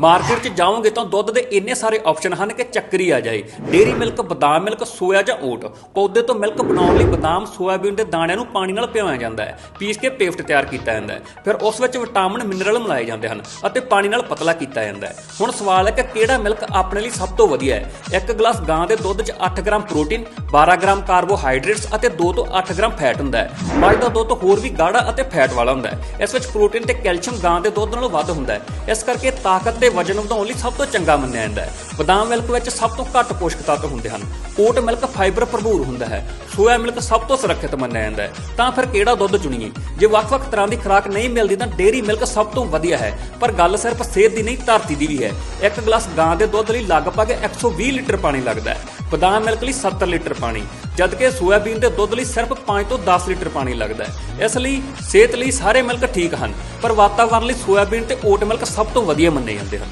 Market 'ਚ ਜਾਓਗੇ ਤਾਂ ਦੁੱਧ ਦੇ ਇੰਨੇ ਸਾਰੇ ਆਪਸ਼ਨ ਹਨ ਕਿ ਚੱਕਰੀ ਆ ਜਾਏ। ਡੇਰੀ ਮਿਲਕ ਬਦਾਮ ਮਿਲਕ ਸੋਇਆ ਜਾਂ ਓਟ ਪੌਦੇ ਤੋਂ ਮਿਲਕ ਬਣਾਉਣ ਲਈ ਬਦਾਮ, ਸੋਇਆਬੀਨ ਦੇ ਦਾਣਿਆਂ ਨੂੰ ਪਾਣੀ ਨਾਲ ਭਿਓਇਆ ਜਾਂਦਾ ਹੈ, ਪੀਸ ਕੇ ਪੇਸਟ ਤਿਆਰ ਕੀਤਾ ਜਾਂਦਾ ਹੈ। ਫਿਰ ਉਸ ਵਿੱਚ ਵਿਟਾਮਿਨ ਮਿਨਰਲ ਮਿਲਾਏ ਜਾਂਦੇ ਹਨ ਅਤੇ ਪਾਣੀ ਨਾਲ ਪਤਲਾ ਕੀਤਾ ਜਾਂਦਾ ਹੈ। ਹੁਣ ਸਵਾਲ ਹੈ ਕਿ ਕਿਹੜਾ ਮਿਲਕ ਆਪਣੇ ਲਈ ਸਭ ਤੋਂ ਵਧੀਆ ਹੈ? ਇੱਕ ਗਲਾਸ ਗਾਂ ਦੇ ਦੁੱਧ 'ਚ 8 ਗ੍ਰਾਮ ਪ੍ਰੋਟੀਨ 12 ਗ੍ਰਾਮ ਕਾਰਬੋਹਾਈਡਰੇਟਸ ਅਤੇ 2 ਤੋਂ 8 ਗ੍ਰਾਮ ਫੈਟ ਹੁੰਦਾ ਹੈ। ਮੱਝ ਦਾ ਦੁੱਧ ਹੋਰ ਵੀ ਗਾੜਾ ਅਤੇ ਫੈਟ ਵਾਲਾ ਹੁੰਦਾ ਹੈ। ਇਸ ਵਿੱਚ ਪ੍ਰੋਟੀਨ ਤੇ ਕੈਲਸ਼ੀਅਮ ਗਾਂ ਦੇ ਦੁੱਧ ਨਾਲੋਂ ਵੱਧ ਹੁੰਦਾ ਹੈ। ਇਸ ਕਰਕੇ ਤਾਕਤ ਤੇ ਵਜਨ ਵਧਾਉਣ ਲਈ ਸਭ ਤੋਂ ਚੰਗਾ ਮੰਨਿਆ ਜਾਂਦਾ ਹੈ। ਬਦਾਮ ਮਿਲਕ ਵਿੱਚ ਸਭ ਤੋਂ ਘੱਟ ਪੋਸ਼ਕ ਤੱਤ ਹੁੰਦੇ ਹਨ। ਓਟ ਮਿਲਕ ਫਾਈਬਰ ਭਰਪੂਰ ਹੁੰਦਾ ਹੈ। ਸੋਇਆ ਮਿਲਕ ਸਭ ਤੋਂ ਸੁਰੱਖਿਅਤ ਮੰਨਿਆ ਜਾਂਦਾ ਹੈ। ਤਾਂ ਫਿਰ ਕਿਹੜਾ ਦੁੱਧ ਚੁਣੀਏ? ਜੇ ਵੱਖ-ਵੱਖ ਤਰ੍ਹਾਂ ਦੀ ਖੁਰਾਕ ਨਹੀਂ ਮਿਲਦੀ ਤਾਂ ਡੇਅਰੀ ਮਿਲਕ ਸਭ ਤੋਂ ਵਧੀਆ ਹੈ। ਪਰ ਗੱਲ ਸਿਰਫ ਸਿਹਤ ਦੀ ਨਹੀਂ, ਧਰਤੀ ਦੀ ਵੀ ਹੈ। ਇੱਕ ਗਲਾਸ ਗਾਂ ਦੇ ਦੁੱਧ ਲਈ ਲਗਭਗ 120 ਲੀਟਰ ਪਾਣੀ ਲੱਗਦਾ ਹੈ। ਬਦਾਮ ਮਿਲਕ ਲਈ 70 ਲੀਟਰ ਪਾਣੀ। ਜਦਕਿ ਸੋਇਆਬੀਨ ਦੇ ਦੁੱਧ ਲਈ ਸਿਰਫ 5 ਤੋਂ 10 ਲੀਟਰ ਪਾਣੀ ਲੱਗਦਾ ਹੈ। ਇਸ ਲਈ ਸਿਹਤ ਲਈ ਸਾਰੇ ਮਿਲਕ ਠੀਕ ਹਨ, ਪਰ ਵਾਤਾਵਰਣ ਲਈ ਸੋਇਆਬੀਨ ਤੇ ਓਟ ਮਿਲਕ ਸਭ ਤੋਂ ਵਧੀਆ ਮੰਨੇ ਜਾਂਦੇ ਹਨ।